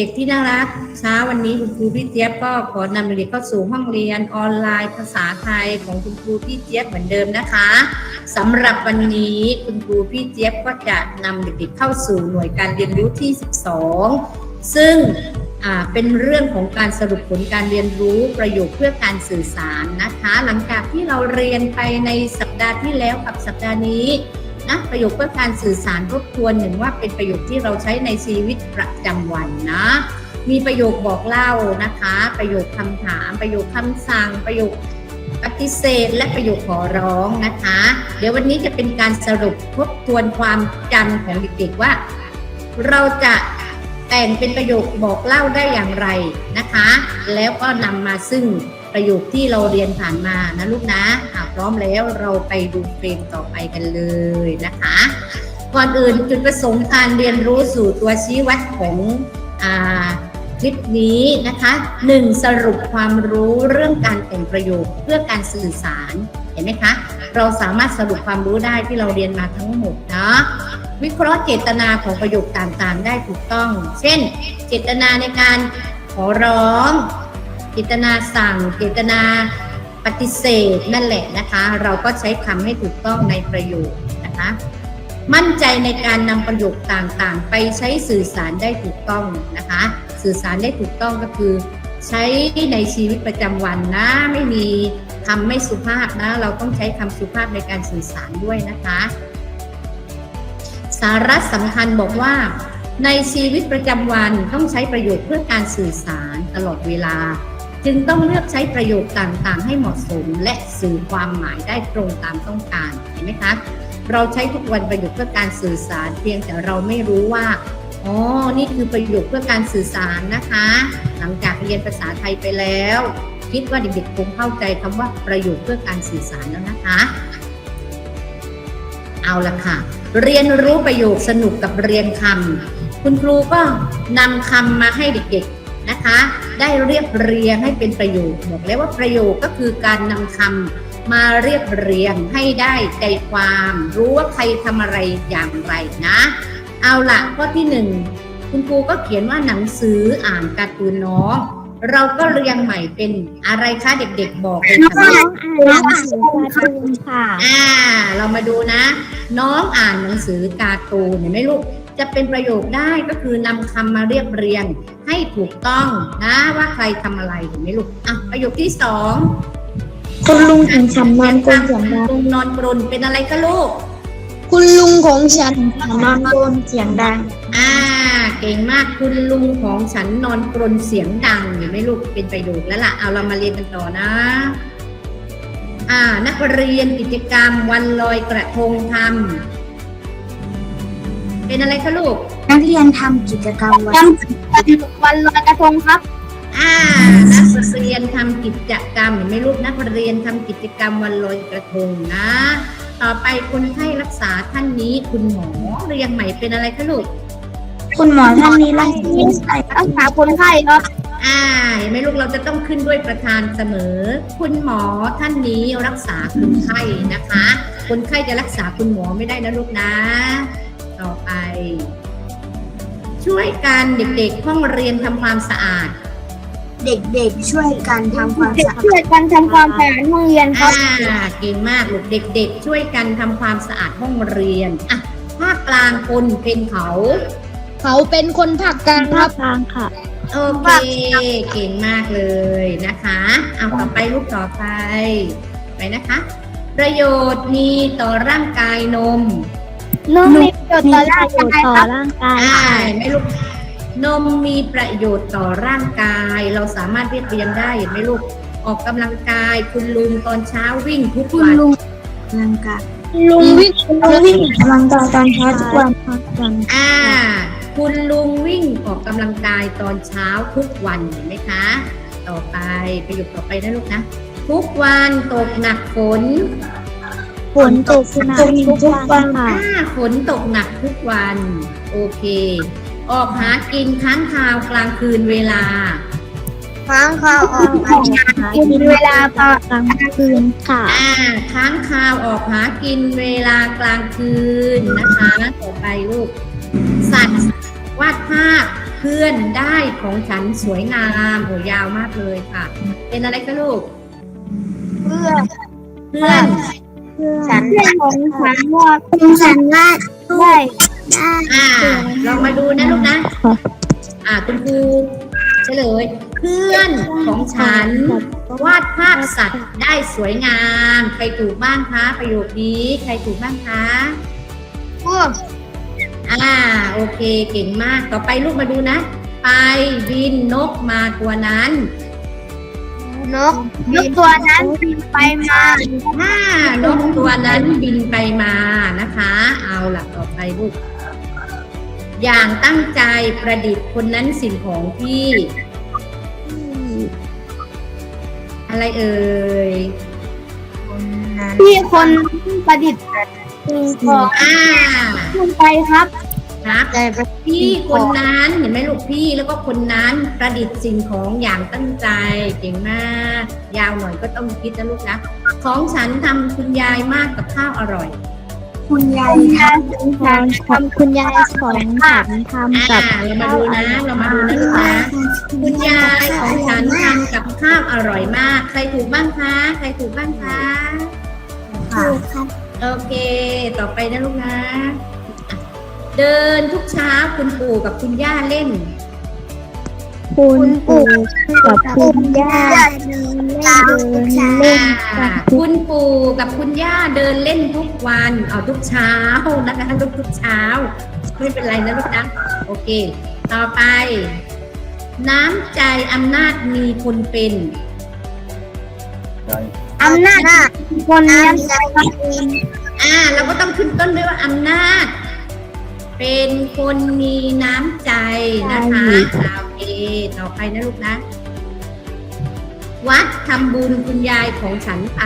ด็กๆที่น่ารักเช้าวันนี้คุณครูพี่เจี๊ยบก็ขอนำเด็กๆเข้าสู่ห้องเรียนออนไลน์ภาษาไทยของคุณครูพี่เจี๊ยบเหมือนเดิมนะคะสำหรับวันนี้คุณครูพี่เจี๊ยบก็จะนำเด็กๆเข้าสู่หน่วยการเรียนรู้ที่ 12 ซึ่งเป็นเรื่องของการสรุปผลการเรียนรู้ประโยคเพื่อการสื่อสารนะคะ หลังจากที่เราเรียนไปในสัปดาห์ที่แล้วกับสัปดาห์นี้ นะประโยคเพื่อการสื่อสารทบทวนหนึ่งว่าเป็นประโยคที่เราใช้ในชีวิตประจำวันนะ มีประโยคบอกเล่านะคะ ประโยคคำถาม ประโยคคำสั่ง ประโยคปฏิเสธ และประโยคขอร้องนะคะ เดี๋ยววันนี้จะเป็นการสรุปทบทวนความจำของเด็กๆว่า เราจะแต่งเป็นประโยคบอกเล่าได้อย่างไรนะคะ แล้วก็นำมาซึ่ง ประโยคที่เราเรียนผ่านมานะลูกนะะพร้อมแล้วเราไปดูเฟรมต่อไปกันเลยนะคะ ก่อนอื่นจุดประสงค์การเรียนรู้สู่ตัวชี้วัดของคลิปนี้นะคะหนึ่งสรุปความรู้เรื่องการแต่งประโยคเพื่อการสื่อสารเห็นไหมคะ เราสามารถสรุปความรู้ได้ที่เราเรียนมาทั้งหมดเนาะวิเคราะห์เจตนาของประโยคต่างๆ ได้ถูกต้อง เช่น เจตนาในการขอร้อง จตนาสั่ง เจตนาปฏิเสธนั่นแหละนะคะ เราก็ใช้คำให้ถูกต้องในประโยคนะคะ มั่นใจในการนำประโยคต่างๆ ไปใช้สื่อสารได้ถูกต้องนะคะ สื่อสารได้ถูกต้องก็คือ ใช้ในชีวิตประจำวันนะ ไม่มีคำไม่สุภาพนะ เราต้องใช้คำสุภาพในการสื่อสารด้วยนะคะสาระสำคัญบอกว่า ในชีวิตประจำวันต้องใช้ประโยชน์เพื่อการสื่อสารตลอดเวลา จึงต้องเลือกใช้ประโยคต่างๆ ให้เหมาะสมและสื่อความหมายได้ตรงตามต้องการเห็นไหมคะ เราใช้ทุกวันประโยคเพื่อการสื่อสารเพียงแต่เราไม่รู้ว่าอ๋อ นี่คือประโยคเพื่อการสื่อสารนะคะ หลังจากเรียนภาษาไทยไปแล้ว คิดว่าเด็กๆคงเข้าใจคำว่าประโยคเพื่อการสื่อสารแล้วนะคะ เอาละค่ะ เรียนรู้ประโยคสนุกกับเรียนคำคุณครูก็นำคำมาให้เด็กๆ นะคะ ได้เรียบเรียงให้เป็นประโยคบอกแล้วว่าประโยคก็คือการนำคำมาเรียบเรียงให้ได้ใจความ รู้ว่าใครทำอะไรอย่างไรนะ เอาละข้อที่หนึ่งคุณครูก็เขียนว่าหนังสืออ่านการ์ตูนน้องเราก็เรียงใหม่เป็นอะไรคะเด็กๆบอกเลยค่ะน้องอ่านหนังสือการ์ตูนค่ะ อ่า เรามาดูนะ น้องอ่านหนังสือการ์ตูนเห็นไหมลูก จะเป็นประโยคได้ก็คือนำคำมาเรียบเรียงให้ถูกต้องนะว่าใครทำอะไรเห็นไหมลูกอะประโยคที่สองคุณลุงของฉันนอนกรนเสียงดังลุงนอนกรนเป็นอะไรคะลูก คุณลุงของฉันนอนกรนเสียงดัง อ่า เก่งมากคุณลุงของฉันนอนกรนเสียงดังเห็นไหมลูกเป็นประโยคแล้วล่ะเอาเรามาเรียนกันต่อนะอ่านักเรียนกิจกรรมวันลอยกระทงทำ เป็นอะไรคะลูก นักเรียนทำกิจกรรมวันวันลอยกระทงครับ อ่า นักเรียนทำกิจกรรมเห็นไหมลูกนักเรียนทำกิจกรรมวันลอยกระทงนะ ต่อไปคนไข้รักษาท่านนี้คุณหมอเรียงใหม่เป็นอะไรคะลูก คุณหมอท่านนี้รักษารักษาคนไข้ครับอ่าเห็นไหมลูกเราจะต้องขึ้นด้วยประธานเสมอ คุณหมอท่านนี้รักษาคนไข้นะคะ คนไข้จะรักษาคุณหมอไม่ได้นะลูกนะ ต่อไป ช่วยกันเด็กๆห้องเรียนทำความสะอาด เด็กๆช่วยกันทำความเด็กสะอาดช่วยกันทำความสะอาดห้องเรียนครับ อ่าเก่งมากลูกเด็ก ๆ ช่วยกันทำความสะอาดห้องเรียนอะภาคกลางคนเป็นเขา เขาเป็นคนภาคกลางครับทางค่ะ โอเค เก่งมากเลยนะคะ เอาต่อไปลูกต่อไป ไปนะคะ ประโยชน์มีต่อร่างกายนม น้องมีประโยชน์ต่อร่างกายครับร่างกายอ่าเห็นไหมลูกนมมีประโยชน์ต่อร่างกาย เราสามารถเรียกเรียงได้เห็นไหมลูกออกกำลังกาย คุณลุงตอนเช้าวิ่งทุกคุณวันลุงร่างกายลุงวิ่งลุงวิ่งกำลังกายตอนเช้าทุกวันวันอ่า คุณลุงวิ่งออกกำลังกายตอนเช้าทุกวันเห็นไหมคะ ต่อไปประโยคต่อไปนะลูกนะ ทุกวันตกหนักฝน ฝนตกหนักทุกวันค่ะอ่าฝนตกหนักทุกวัน โอเค ออกหากินค้างคาวกลางคืนเวลา ค้างคาวออกหากินเวลาตอนกลางคืนค่ะอ่าค้างคาวออกหากินเวลากลางคืนนะคะต่อไปลูก สัตว์วาดภาพเพื่อนได้ของฉันสวยงามโหยาวมากเลยค่ะ เป็นอะไรคะลูก เพื่อเพื่อน ฉันของฉันว่าคุณฉันว่าด้ได้อ่าลองมาดูนะลูกนะ อ่าคุณครูเฉลย เพื่อนของฉัน วาดภาพสัตว์ได้สวยงาม ใครถูกบ้างคะ ประโยคนี้ใครถูกบ้างคะพวกอ่าโอเคเก่งมากต่อไปลูกมาดูนะ ไปบินนกมาตัวนั้น นกนกตัวนั้นบินไปมาอ่านกตัวนั้นบินไปมานะคะ เอาล่ะต่อไปลูกอย่างตั้งใจประดิษฐ์คนนั้นสิ่งของที่ อะไรเอ่ยที่คนประดิษฐ์สิ่งของอ่าลงไปครับ ครับแต่ประพี่คนนั้นเห็นไหมลูกพี่แล้วก็คนนั้นประดิษฐ์สิ่งของอย่างตั้งใจเก่งมาก ยาวหน่อยก็ต้องคิดนะลูกนะของฉันทำคุณยายมากกับข้าวอร่อย คุณยายคุณยายทำคุณยายของฉันทำอ่ากับเรามาดูนะเรามาดูนะลูกนะคุณยายของฉันทำกับข้าวอร่อยมาก ใครถูกบ้างคะ ใครถูกบ้างคะถูกครับโอเค ต่อไปนะลูกนะอะ เดินทุกเช้าคุณปู่กับคุณย่าเล่น คุณปู่กับคุณย่าเดินเล่นอ่าคุณปู่กับคุณย่าเดินเล่นทุกวันเอาทุกเช้านะคะทุกทุกๆเช้า ไม่เป็นไรนะลูกนะโอเค ต่อไป น้ำใจอำนาจมีคนเป็นอำนาจคนนั้นอ่าเราก็ต้องขึ้นต้นด้วยว่าอำนาจ เป็นคนมีน้ำใจนะคะอ่าโอเคต่อไปนะลูกนะ วัดทำบุญคุณยายของฉันไป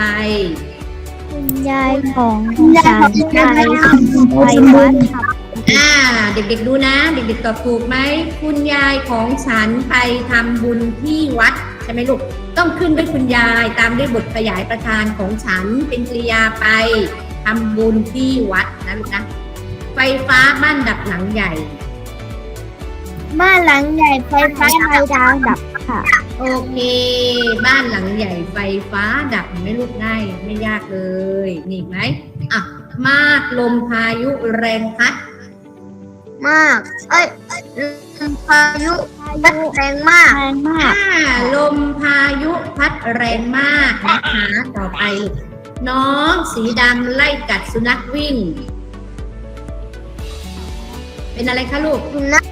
คุณยายของฉันไปไปวัดทอ่าเด็กๆดูนะ เด็กๆตอบถูกไหมคุณยายของฉันไปทำบุญที่วัดใช่ไหมลูกต้องขึ้นด้วยคุณยายตามด้วยบทขยายประธานของฉันเป็นกริยาไปทำบุญที่วัดนะลูกนะ ไฟฟ้าบ้านดับหลังใหญ่ บ้านหลังใหญ่ไฟฟ้าไม่ดาวดับำค่ะ โอเค บ้านหลังใหญ่ไฟฟ้าดับเห็นไหม่ลูกง่ายไม่ยากเลยนี่เห็นไหมอะมากลมพายุแรงพัด มาก เอ้ยพายุพัดแรงมาก แรงมาก อ่าลมพายุพัดแรงมากนะคะต่อไปลูกน้องสีดำไล่กัดสุนัขวิ่ง เป็นอะไรคะลูก สุนัข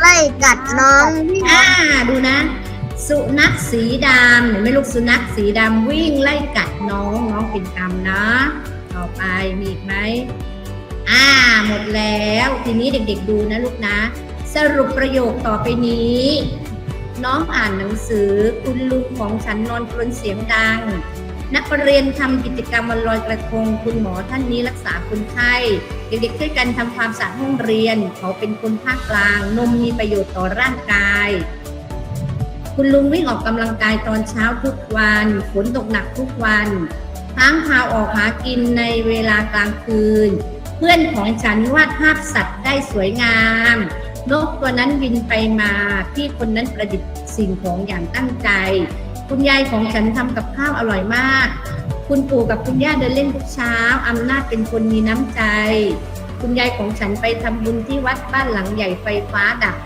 ไล่กัดน้องอ่า ดูนะ สุนัขสีดำเห็นไหมลูกสุนัขสีดำวิ่งไล่กัดน้องน้องเป็นกรรมนะ ต่อไปมีอีกไหมอ่า หมดแล้ว ทีนี้เด็ก ๆ ดูนะลูกนะ สรุปประโยคต่อไปนี้ น้องอ่านหนังสือ คุณลุงของฉันนอนกรนเสียงดัง นักเรียนทำกิจกรรมวันลอยกระทง คุณหมอท่านนี้รักษาคนไข้เด็กๆช่วยกันทำความสะอาดห้องเรียน เขาเป็นคนภาคกลาง นมมีประโยชน์ต่อร่างกาย คุณลุงวิ่งออกกำลังกายตอนเช้าทุกวันฝนตกหนักทุกวันทั้งพาออกหากินในเวลากลางคืน เพื่อนของฉันวาดภาพสัตว์ได้สวยงามนกตัวนั้นบินไปมา พี่คนนั้นประดิษฐ์สิ่งของอย่างตั้งใจ คุณยายของฉันทำกับข้าวอร่อยมาก คุณปู่กับคุณย่าเดินเล่นทุกเช้าอำนาจเป็นคนมีน้ำใจ คุณยายของฉันไปทำบุญที่วัดบ้านหลังใหญ่ไฟฟ้าดับ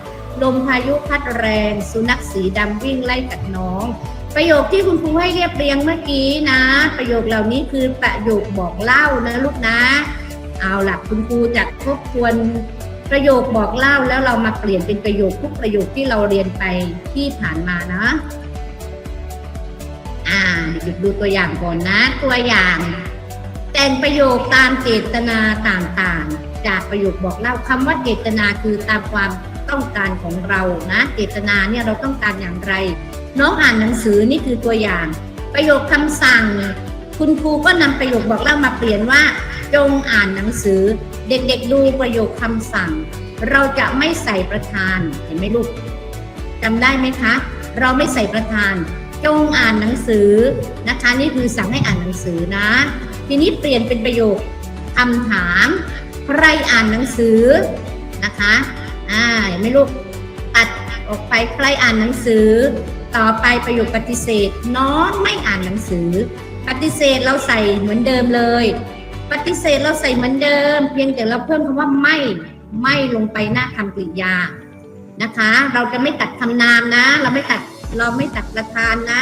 ลมพายุพัดแรง สุนัขสีดำวิ่งไล่กัดน้อง ประโยคที่คุณครูให้เรียบเรียงเมื่อกี้นะ ประโยคเหล่านี้คือประโยคบอกเล่านะลูกนะ เอาล่ะคุณครูจะทบทวนประโยคบอกเล่าแล้วเรามาเปลี่ยนเป็นประโยคทุกประโยคที่เราเรียนไปที่ผ่านมานะ เด็กๆดูตัวอย่างก่อนนะ ตัวอย่าง แต่งประโยคตามเจตนาต่างๆ จากประโยคบอกเล่าคำว่าเจตนาคือตามความต้องการของเรานะ เจตนาเนี่ยเราต้องการอย่างไร น้องอ่านหนังสือนี่คือตัวอย่าง ประโยคคำสั่ง คุณครูก็นำประโยคบอกเล่ามาเปลี่ยนว่า จงอ่านหนังสือ เด็กๆดูประโยคคำสั่ง เราจะไม่ใส่ประธานเห็นไหมลูกจำได้ไหมคะ เราไม่ใส่ประธาน จงอ่านหนังสือนะคะ นี่คือสั่งให้อ่านหนังสือนะ ทีนี้เปลี่ยนเป็นประโยคคำถาม ใครอ่านหนังสือนะคะอ่าเห็นไหมลูกตัดออกไปใครอ่านหนังสือ ต่อไปประโยคปฏิเสธ น้องไม่อ่านหนังสือ ปฏิเสธเราใส่เหมือนเดิมเลย ปฏิเสธเราใส่เหมือนเดิม เพียงแต่เราเพิ่มคำว่าไม่ไม่ลงไปหน้าคำกริยานะคะ เราจะไม่ตัดคำนามนะ เราไม่ตัด เราไม่ตัดประธานนะ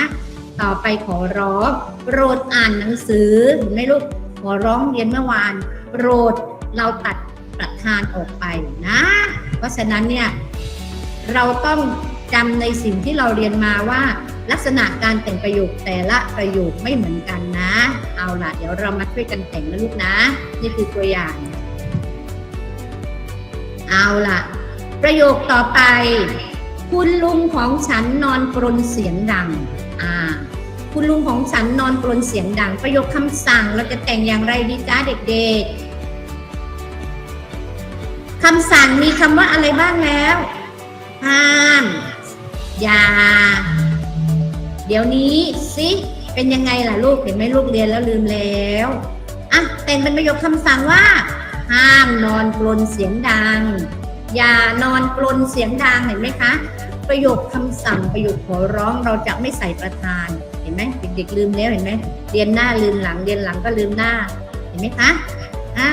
ต่อไปขอร้องโปรดอ่านหนังสือเห็นไหมลูกขอร้องเรียนเมื่อวานโปรดเราตัดประธานออกไปนะ เพราะฉะนั้นเนี่ยเราต้องจำในสิ่งที่เราเรียนมาว่า ลักษณะการแต่งประโยคแต่ละประโยคไม่เหมือนกันนะ เอาล่ะ เดี๋ยวเรามาช่วยกันแต่งนะลูกนะ นี่คือตัวอย่าง เอาล่ะ ประโยคต่อไป คุณลุงของฉันนอนกรนเสียงดัง อ่า คุณลุงของฉันนอนกรนเสียงดัง ประโยคคำสั่งเราจะแต่งอย่างไรดีจ้าเด็กๆคำสั่งมีคำว่าอะไรบ้างแล้วห้ามอย่า เดี๋ยวนี้สิเป็นยังไงล่ะลูกเห็นไหมลูกเรียนแล้วลืมแล้วอะแต่งเป็นประโยคคำสั่งว่า ห้ามนอนกรนเสียงดัง อย่านอนกลนเสียงดังเห็นไหมคะ ประโยคคำสั่งประโยคขอร้องเราจะไม่ใส่ประธาน เห็นไหมเด็กๆลืมแล้วเห็นไหมเรียนหน้าลืมหลังเรียนหลังก็ลืมหน้า เห็นไหมคะอ่า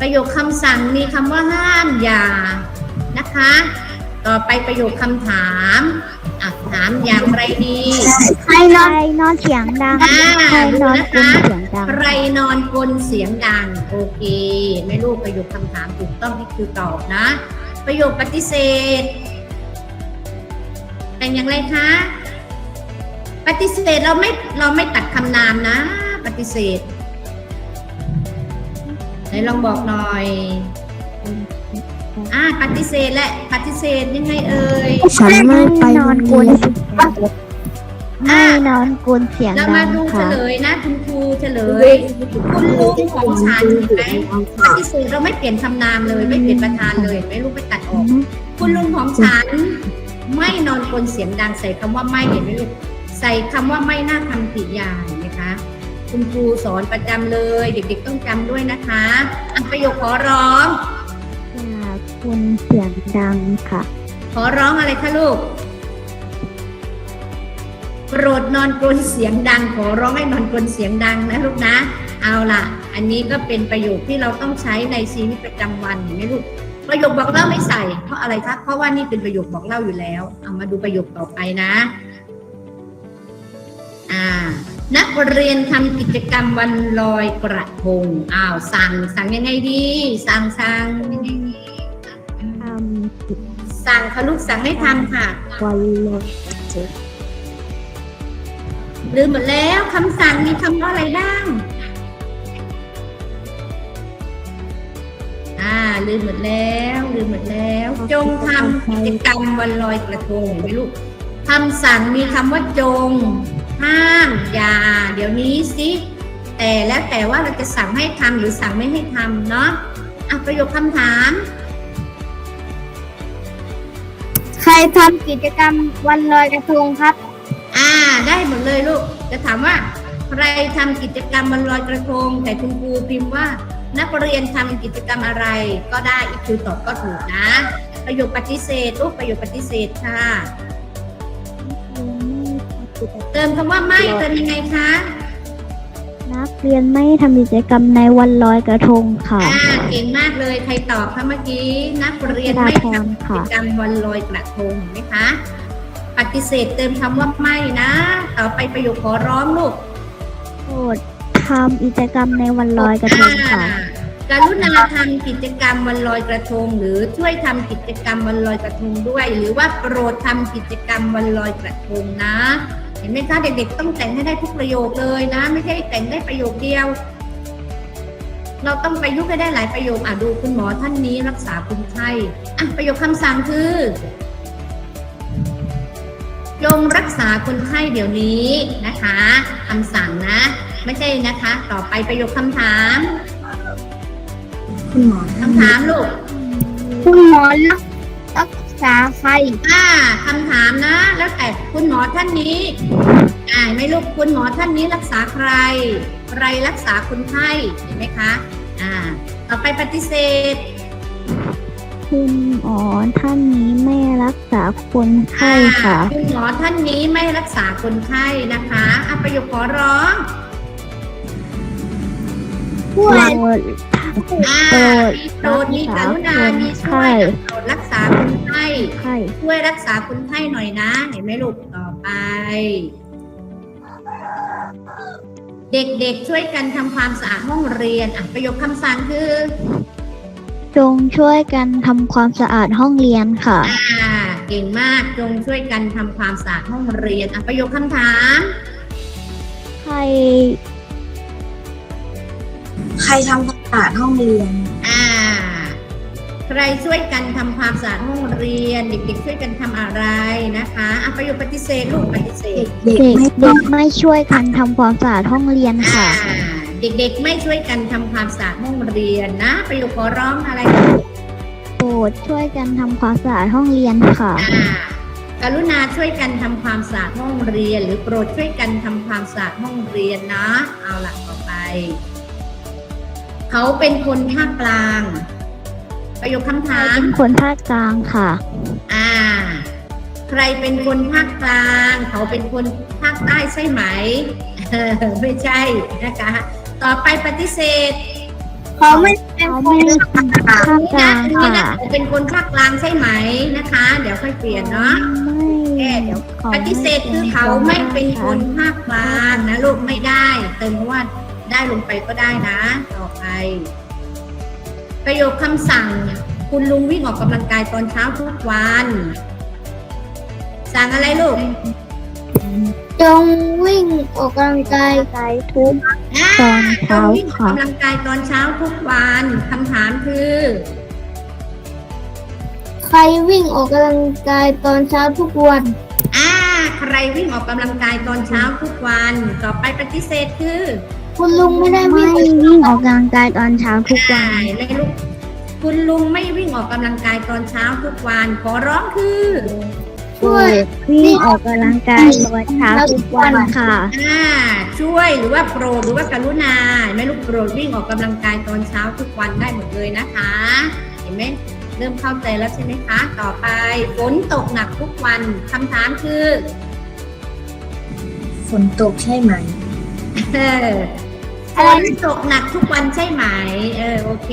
ประโยคคำสั่งมีคำว่าห้ามอย่านะคะ ต่อไปประโยคคำถาม อะถามอย่างไรดีใครนใคอรนนอนเสียงดัง อ่าใครนอนดูกลนะคะเสียงดัง ใครนอนกลนเสียงดัง โอเคไม่รู้ประโยคคำถามถูกต้องที่คือตอบนะ ประโยคปฏิเสธแต่งอย่างไรคะ ปฏิเสธเราไม่เราไม่ตัดคำนามนะ ปฏิเสธไหนลองบอกหน่อย อ่าปฏิเสธและปฏิเสธยังไงเอ่ยฉันไม่ไปนอนกลอ่าไม่นอนกลเสียงเราดัมางดูเฉค่ะลยนะคุณครูเฉลย คุณลุงของฉันเห็นไหมปฏิเสธเราไม่เปลี่ยนคำนามเลย ไม่เปลี่ยนประธานเลยไม่รู้ไปตัดออก คุณลุงของฉัน ไม่นอนกลนเสียงดังใส่คำว่าไม่เห็นไหมลูกใส่คำว่าไม่หน้าคำกริยาเห็นไหมคะ คุณครูสอนประจำเลย เด็กๆต้องจำด้วยนะคะอะประโยคขอร้องอย่า คุณเสียงดังค่ะ ขอร้องอะไรคะลูก โปรดนอนกรนเสียงดัง ขอร้องให้นอนกรนเสียงดังนะลูกนะ เอาล่ะ อันนี้ก็เป็นประโยคที่เราต้องใช้ในชีวิตประจำวันเห็นไหมลูก ประโยคบอกเล่าไม่ใส่ เพราะอะไรคะเพราะว่านี่เป็นประโยคบอกเล่าอยู่แล้ว เอามาดูประโยคต่อไปนะ อ่านักเรียนทำกิจกรรมวันลอยกระทง อ้าว สั่ง สั่งยังไงดี สั่งสั่งยังไงดี สั่งค่ะลูกสั่งให้ทำค่ะ วันลอยลืมหมดแล้วคำสั่งมีคำว่าอะไรบ้าง อ่าลืมหมดแล้วลืมหมดแล้ว จงทำกิจกรรมวันลอยกระทงไหมลูกคำสั่งมีคำว่าจง ห้ามอย่า เดี๋ยวนี้สิแต่แล้วแต่ว่าเราจะสั่งให้ทำหรือสั่งไม่ให้ทำเนาะอะประโยคคำถาม ทำกิจกรรมวันลอยกระทงครับ อ่า ได้หมดเลยลูก จะถามว่า ใครทำกิจกรรมวันลอยกระทง แต่คุณครูพิมพ์ว่า นักเรียนทำกิจกรรมอะไร ก็ได้อีกคือตอบก็ถูกนะ ประโยคปฏิเสธลูกประโยคปฏิเสธค่ะ เติมคำว่าไม่เติมยังไงคะ นักเรียนไม่ทำกิจกรรมในวันลอยกระทงค่ะ อ่าเก่งมากเลยใครตอบคะเมื่อกี้นักเรียนไม่ทำกิจกรรมวันลอยกระทงเห็นไหมคะปฏิเสธเติมคำว่าไม่นะต่อไปประโยคขอร้องลูกโปรดทำกิจกรรมในวันลอยกระทงค่ะ กรุณาทำกิจกรรมวันลอยกระทง หรือช่วยทำกิจกรรมวันลอยกระทงด้วย หรือว่าโปรดทำกิจกรรมวันลอยกระทงนะเห็นไหมคะเด็กๆ ต้องแต่งให้ได้ทุกประโยคเลยนะ ไม่ใช่แต่งได้ประโยคเดียว เราต้องประยุกต์ให้ได้หลายประโยคอะดูคุณหมอท่านนี้รักษาคนไข้อะประโยคคำสั่งคือจงรักษาคนไข้เดี๋ยวนี้นะคะคำสั่งนะ ไม่ใช่นะคะ ต่อไปประโยคคำถาม คุณหมอคำถามลูก คุณหมอรัก ษาใคร อ่าคำถามนะ แล้วแต่คุณหมอท่านนี้อ่าไม่ลูกคุณหมอท่านนี้รักษาใคร ใครรักษาคนไข้เห็นไหมคะ อ่า ต่อไปปฏิเสธคุณหมอท่านนี้ไม่รักษาคนไข้ค่ะ อ่าคุณหมอท่านนี้ไม่รักษาคนไข้นะคะอะประโยคขอร้องโปรด อ่าโปรดมีโปรดมีกรุณามีช่วยโปรดรักษาคน ไข้ไข้ช่วยรักษาคนไข้หน่อยนะ เห็นไหมลูกต่อไป เด็กๆช่วยกันทำความสะอาดห้องเรียนอะประโยคคำสั่งคือ จงช่วยกันทำความสะอาดห้องเรียนค่ะ อ่า เก่งมากจงช่วยกันทำความสะอาดห้องเรียนอะประโยคคำถาม ใคร ใครทำความสะอาดห้องเรียน อ่า ใครช่วยกันทำความสะอาดห้องเรียน เด็กๆช่วยกันทำอะไรนะคะอะประโยคปฏิเสธลูกปฏิเสธเด็กเด็กไม่เด็กไม่ช่วยกันทำความสะอาดห้องเรียนอ่าค่ะ เด็กๆไม่ช่วยกันทำความสะอาดห้องเรียนนะ ประโยคขอร้องอะไรโปรดช่วยกันทำความสะอาดห้องเรียนค่ะอ่ากรุณาช่วยกันทำความสะอาดห้องเรียน หรือโปรดช่วยกันทำความสะอาดห้องเรียนนะ เอาละต่อไป เขาเป็นคนภาคกลาง ประโยคคำถาม เป็นคนภาคกลางค่ะ อ่า ใครเป็นคนภาคกลาง เขาเป็นคนภาคใต้ใช่ไหมเออไม่ใช่นะคะ ต่อไปปฏิเสธเขาไม่เป็นเขาคไม่นได้เป็นภาคกลางนี่ค่ะนะเขาเป็นคนภาคกลางใช่ไหมนะคะ เดี๋ยวค่อยเปลี่ยนเนาะ แก้เดี๋ยวขาปไม่ฏิเสธคือเขาไม่เป็นคนภาคกลางนะลูกไม่ได้ เติมคำว่าได้ลงไปก็ได้นะ ต่อไป ประโยคคำสั่ง คุณลุงวิ่งออกกำลังกายตอนเช้าทุกวัน สั่งอะไรลูกจงวิ่งออกกำลังกายกายทุกอ่าตอนเช้าวิ่งออกค่ะกำลังกายตอนเช้าทุกวันคำถามคือ ใครวิ่งออกกำลังกายตอนเช้าทุกวันอ่าใครวิ่งออกกำลังกายตอนเช้าทุกวัน ต่อไปปฏิเสธคือ คุณลุงไม่ได้ไม่วิ่งวิ่งออกกำลังกายตอนเช้าทุกวันใช่เลยลูกคุณลุงไม่วิ่งออกกำลังกายตอนเช้าทุกวันขอร้องคือ ช่วยวิ่งออกกำลังกายตอนเช้าทุกวันค่ะ อ่าช่วยหรือว่าโปรดหรือว่ากรุณาเห็นไหม่ลูกโปรดวิ่งออกกำลังกายตอนเช้าทุกวันได้หมดเลยนะคะ เห็นไหมเริ่มเข้าใจแล้วใช่ไหมคะ ต่อไปฝนตกหนักทุกวันคำถามคือ ฝนตกใช่ไหม เออฝนตกหนักทุกวันใช่ไหม เออโอเค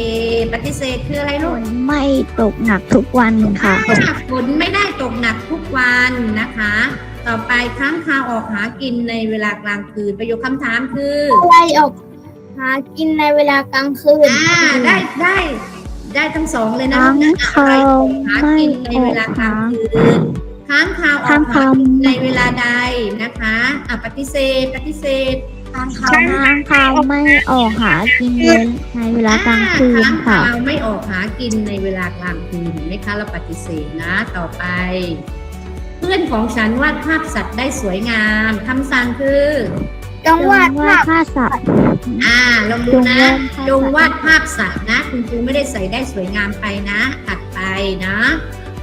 ปฏิเสธคืออะไรฝลูกนไม่ตกหนักทุกวันค่ะ อ่าฝนไม่ได้ตกหนักทุกวันนะคะ ต่อไปค้างคาวออกหากินในเวลากลางคืนประโยคคำถามคือ อะไรออกหากินในเวลากลางคืน อ่าได้ได้ได้ทั้งสองเลยนะค้างลูกนะคาวหากินในเวลากลางคืนค้างคาวออค้ากงหาคาว กินในเวลาใดนะคะอะปฏิเสธปฏิเสธ ทางเขาค้างคาไม่ออกหากินในเวลากลางคืนค้างค่ะคาไม่ออกหากินในเวลากลางคืนเห็นไหมคะเราปฏิเสธนะ ต่อไป เพื่อนของฉันวาดภาพสัตว์ได้สวยงามคำสั่งคือจงวาดภาพสัตว์ อ่าลองดูนะ จงวาดภาพสัตว์นะ คุณครูไม่ได้ใส่ได้สวยงามไปนะตัดไปนะ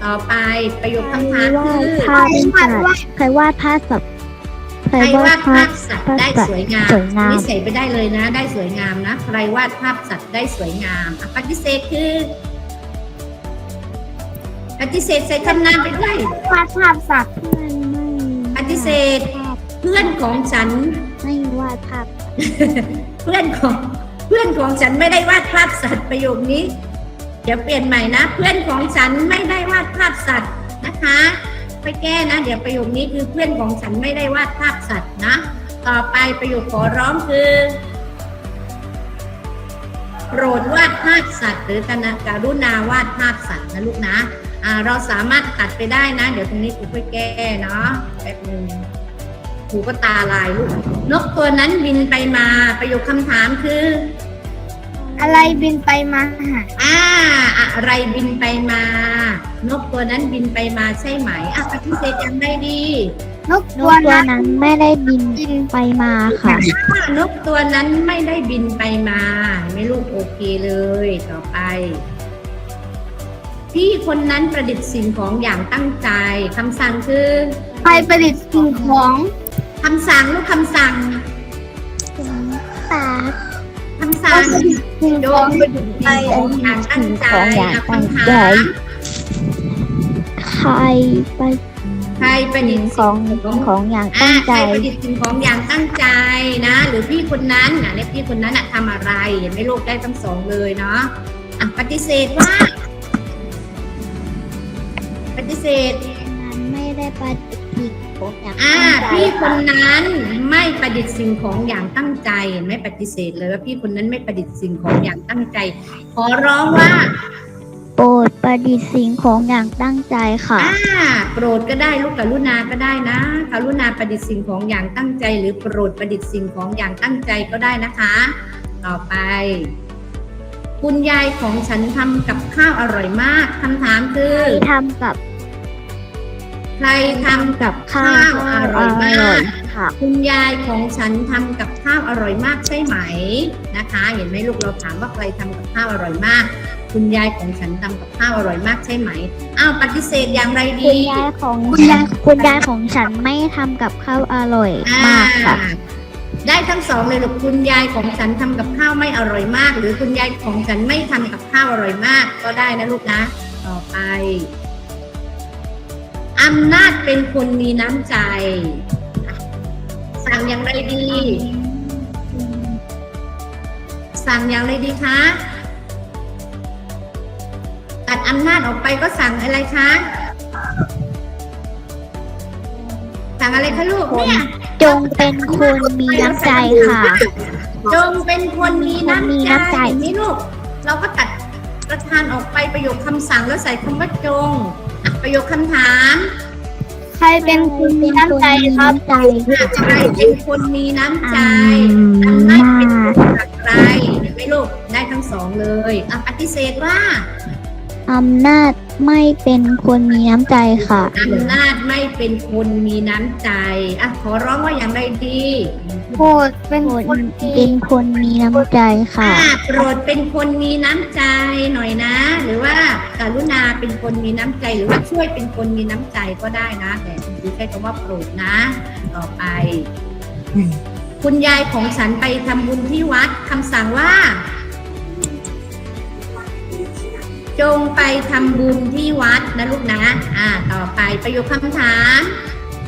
ต่อไปประโยคคำถามวาคืดอภาพสัตว์ใครวาดภาพสัตว์ ใครใครวาวาดดภาภาพพสัตว์ได้สวยงามสวยงามนี่ใส่ไปได้เลยนะ ได้สวยงามนะ ใครวาดภาพสัตว์ได้สวยงามอะปฏิเสธคือปฏิเสธใส่คำนามไปด้วยวาดภาพสัตว์ไม่ไม่ปฏิเสธ เพื่อนของฉันไม่วาดภาพ เพื่อนของเพื่อนของฉันไม่ได้วาดภาพสัตว์ประโยคนี้ เดี๋ยวเปลี่ยนใหม่นะ เพื่อนของฉันไม่ได้วาดภาพสัตว์นะคะ ไปแก้นะ เดี๋ยวประโยคนี้คือเพื่อนของฉันไม่ได้วาดภาพสัตว์นะ ต่อไปประโยคขอร้องคือโปรดวาดภาพสัตว์ หรือกนกรุณาวาดภาพสัตว์นะลูกนะเราสามารถตัดไปได้นะ เดี๋ยวตรงนี้ครูค่อยแก้เนาะแป๊บนึงครูก็ตาลายลูกนกตัวนั้นบินไปมาประโยคคำถามคือ อะไรบินไปมาหาอ่า อะไรบินไปมา นกตัวนั้นบินไปมาใช่ไหมอะปฏิเสธยังได้ดี นกนตัวกตัวนั้นนั้นไม่ได้บินบินไปมาค่ะ อ่านกตัวนั้นไม่ได้บินไปมาไม่ลูกโอเคเลย ต่อไปพี่คนนั้นประดิษฐ์สิ่งของอย่างตั้งใจคำสั่งคือใครประดิษฐ์สิ่งของคำสั่งลูกคำสั่ง ปาคำ สั่งสิ่งโดของนประดิษฐ์สิ่งของอย่างตั้งใจของอย่างอะตั้งคำถาใจมใครไปใครประดิษฐ์ขสิ่องของของอย่างอ่าตั้งใคใจรประดิษฐ์สิ่งของอย่างตั้งใจนะ หรือพี่คนนั้นอะเนี่ยพี่คนนั้นอะทำอะไรเห็นไหมลูกได้ทั้งสองเลยเนาะอะปฏิเสธว่า ปฏิเสธนั้นไม่ได้ปฏิทิน ของอย่างอ่าตั้งใจพี่คนค่ะนั้นไม่ประดิษฐ์สิ่งของอย่างตั้งใจเห็นไหม่ปฏิเสธเลยว่าพี่คนนั้นไม่ประดิษฐ์สิ่งของอย่างตั้งใจ ขอร้องว่าโปรดประดิษฐ์สิ่งของอย่างตั้งใจค่ะอ่าโปรดก็ได้ลูกกรุณาก็ได้นะกรุณาประดิษฐ์สิ่งของอย่างตั้งใจ หรือโปรดประดิษฐ์สิ่งของอย่างตั้งใจก็ได้นะคะ ต่อไป คุณยายของฉันทำกับข้าวอร่อยมากคำถามคือทำกับ ใครทำกับข้าข้าววอร่อยมากค่ะคุณยายของฉันทำกับข้าวอร่อยมากใช่ไหมนะคะ เห็นไหมลูกเราถามว่าใครทำกับข้าวอร่อยมาก คุณยายของฉันทำกับข้าวอร่อยมากใช่ไหมอ้าวปฏิเสธอย่างไรคุดีณยายของฉันคุณยายของฉันไม่ทำกับข้าวอร่อยมากค่ะอ่าได้ทั้งสองเลยลูกคุณยายของฉันทำกับข้าวไม่อร่อยมาก หรือคุณยายของฉันไม่ทำกับข้าวอร่อยมากก็ได้นะลูกนะ ต่อไป อำนาจเป็นคนมีน้ำใจอะสั่งอย่างไรดี สั่งอย่างไรดีคะตัดอำนาจออกไปก็สั่งอะไรคะ สั่งอะไรคะลูกเนี่ยจงเป็นคนมีน้ำใจค่ะ จงเป็นคนมีน้ำมีใจน้ำใจนี่ลูก เราก็ตัดประธานออกไปประโยคคำสั่งแล้วใส่คำว่าจงอะ ประโยคคำถามใครเป็นคนมีน้ำใจครับใจอะใครเป็นคนมีน้ำใจอำอำนานาจเป็นจคนจากใครเห็นไหมลูกได้ทั้งสองเลยอะปฏิเสธว่า อำนาจไม่เป็นคนมีน้ำใจค่ะ อำนาจไม่เป็นคนมีน้ำใจอะขอร้องว่าอย่างไรดีโปรดเป็นคนคนดีเป็นคนมีน้ำใจค่ะ อะโปรดเป็นคนมีน้ำใจหน่อยนะ หรือว่าการุณาเป็นคนมีน้ำใจ หรือว่าช่วยเป็นคนมีน้ำใจก็ได้นะ แต่คุณครูใช้คำว่าโปรดนะ ต่อไป คุณยายของฉันไปทำบุญที่วัดคำสั่งว่า จงไปทำบุญที่วัดนะลูกนะ อ่า ต่อไปประโยคคำถาม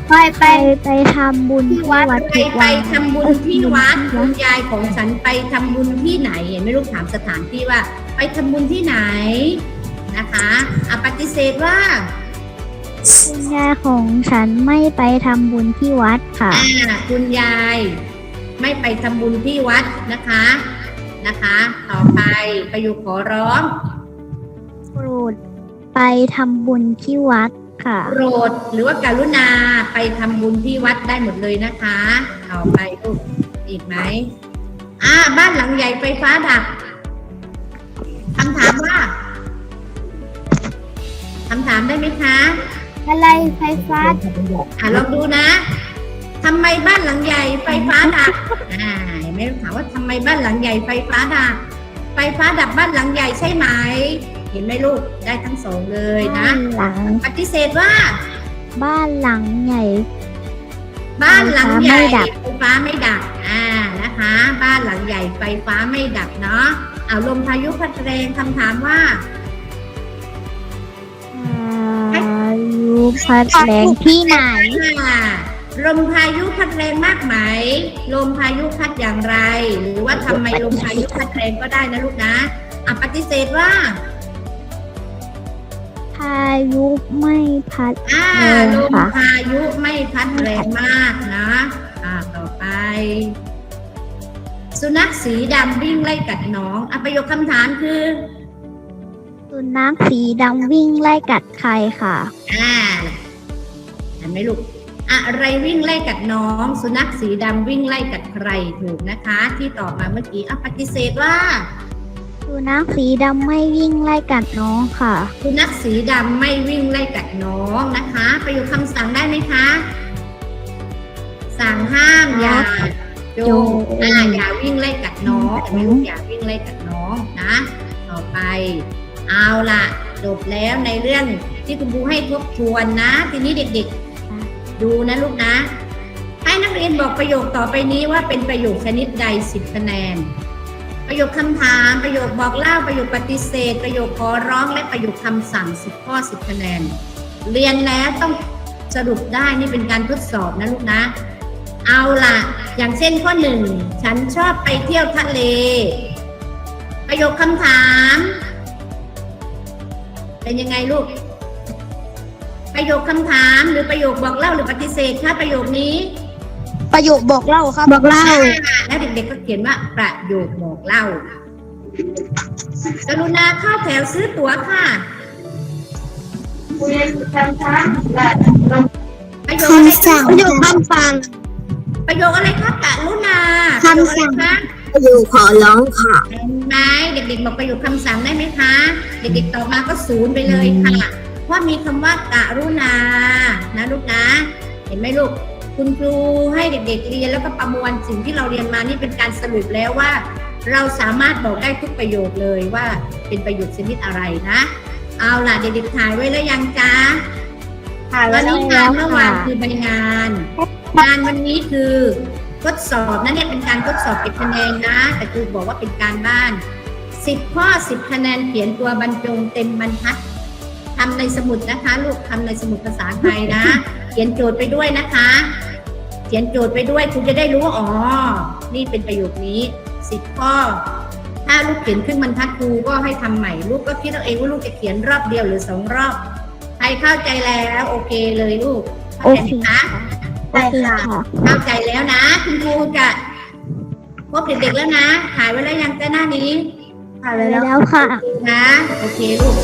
ไปไปไปไปทำบุญที่วัดไปทุกไปวันทำบุญที่วัดคุณยายของฉันไปทำบุญที่ไหนเห็นไหม่ลูกถามสถานที่ว่า ไปทำบุญที่ไหนนะคะอะปฏิเสธว่าคุณยายของฉันไม่ไปทำบุญที่วัดค่ะอ่าคุณยาย ไม่ไปทำบุญที่วัดนะคะนะคะ ต่อไปประโยคขอร้องโป รดไปทำบุญที่วัดค่ะ โปรดหรือว่าการุณาไปทำบุญที่วัดได้หมดเลยนะคะ ต่อไปลูกอีกไหมอ่า บ้านหลังใหญ่ไฟฟ้าดับคำถามว่าคำถามได้ไหมคะ อะไรไฟฟ้า อ่าลองดูนะทำไมบ้านหลังใหญ่ไฟฟ้าดับ อ่าเห็นไหมถามว่าทำไมบ้านหลังใหญ่ไฟฟ้าดับ ไฟฟ้าดับบ้านหลังใหญ่ใช่ไหม เห็นไหมลูกได้ทั้งสองเลยนะ บ้านหลัง ปฏิเสธว่า บ้านหลังใหญ่ บ้านหลังใหญ่ไฟฟ้าไม่ดับ ไฟฟ้าไม่ดับอ่านะคะ บ้านหลังใหญ่ไฟฟ้าไม่ดับเนาะเอาลมพายุพัดแรงคำถามว่า พายุพัดแรงที่ไหนอ่าลมพายุพัดแรงมากไหม ลมพายุพัดอย่างไร หรือว่าทำไมลมพายุพัดแรงก็ได้นะลูกนะอะปฏิเสธว่าพายุไม่พัดอ่าแรงลมค่ะพายุไม่พัดแรงมากนะ อ่าต่อไป สุนัขสีดำวิ่งไล่กัดน้องอะประโยคคำถามคือ สุนัขสีดำวิ่งไล่กัดใครค่ะ อ่าเห็นไหมลูกอะไรวิ่งไล่กัดน้อง สุนัขสีดำวิ่งไล่กัดใครถูกนะคะ ที่ตอบมาเมื่อกี้อะปฏิเสธว่า สุนัขสีดำไม่วิ่งไล่กัดน้องค่ะ สุนัขสีดำไม่วิ่งไล่กัดน้องนะคะ ประโยคคำสั่งได้ไหมคะ สั่งห้ามอย่าจงอ่าอย่าวิ่งไล่กัดน้องเห็นไหมลูกอย่าวิ่งไล่กัดน้องนะ ต่อไป เอาล่ะจบแล้วในเรื่องที่คุณครูให้ทบทวนนะ ทีนี้เด็กๆ ดูนะลูกนะ ให้นักเรียนบอกประโยคต่อไปนี้ว่าเป็นประโยคชนิดใดสิบคะแนน ประโยคคำถาม ประโยคบอกเล่า ประโยคปฏิเสธ ประโยคขอร้อง และประโยคคำสั่งสิบข้อสิบคะแนน เรียนแล้วต้องสรุปได้นี่เป็นการทดสอบนะลูกนะ เอาล่ะ อย่างเช่นข้อหนึ่งฉันชอบไปเที่ยวทะเล ประโยคคำถาม เป็นยังไงลูก ประโยคคำถามหรือประโยคบอกเล่าหรือปฏิเสธคะประโยคนี้ ประโยคบอกเล่าครับบอกเล่า แล้วเด็กๆก็เขียนว่าประโยคบอกเล่ากรุณาเข้าแถวซื้อตั๋วค่ะประโยคอะไรคำสั่ง ประโยคคำสั่งประโยคอะไรคะกรุณาคำสั่ง ประโยคอะไรคะประโยคขอร้องค่ะ เห็นไหมเด็กๆบอกประโยคคำสั่งได้ไหมคะ เด็กๆตอบมาก็ศูนย์ไปเลยค่ะว่ามีคำว่ากรุณานะลูกนะ เห็นไหมลูก คุณครูให้เด็กๆเรียนแล้วก็ประมวลสิ่งที่เราเรียนมานี่เป็นการสรุปแล้วว่า เราสามารถบอกได้ทุกประโยคเลยว่าเป็นประโยคชนิดอะไรนะ เอาล่ะเด็กๆถ่ายไว้แล้วยังจ๊ะถ่ายวันแล้วนี้งานเมื่อวานคือใบงาน งานวันนี้คือทดสอบนะเนี่ยเป็นการทดสอบเก็บคะแนนนะ แต่ครูบอกว่าเป็นการบ้านสิบข้อสิบคะแนนเขียนตัวบรรจงเต็มบรรทัด ทำในสมุดนะคะ ลูกทำในสมุดภาษาไทยนะ เขียนโจทย์ไปด้วยนะคะ เขียนโจทย์ไปด้วยคุณจะได้รู้ว่าอ๋อ นี่เป็นประโยคนี้สิบข้อ ถ้าลูกเขียนครึ่งบรรทัดครูก็ให้ทำใหม่ ลูกก็คิดเอาเองว่าลูกจะเขียนรอบเดียวหรือสองรอบ ใครเข้าใจแล้วโอเคเลยลูกโอเข้าใจเคไหมคะโอเคค่ะเข้าใจแล้วนะ คุณครูจะพบเด็กๆแล้วนะ ถ่ายไว้แล้วยังจ้าหน้านี้ถ่ายไว้แล้วแล้วค่ะ นะ โอเคลูก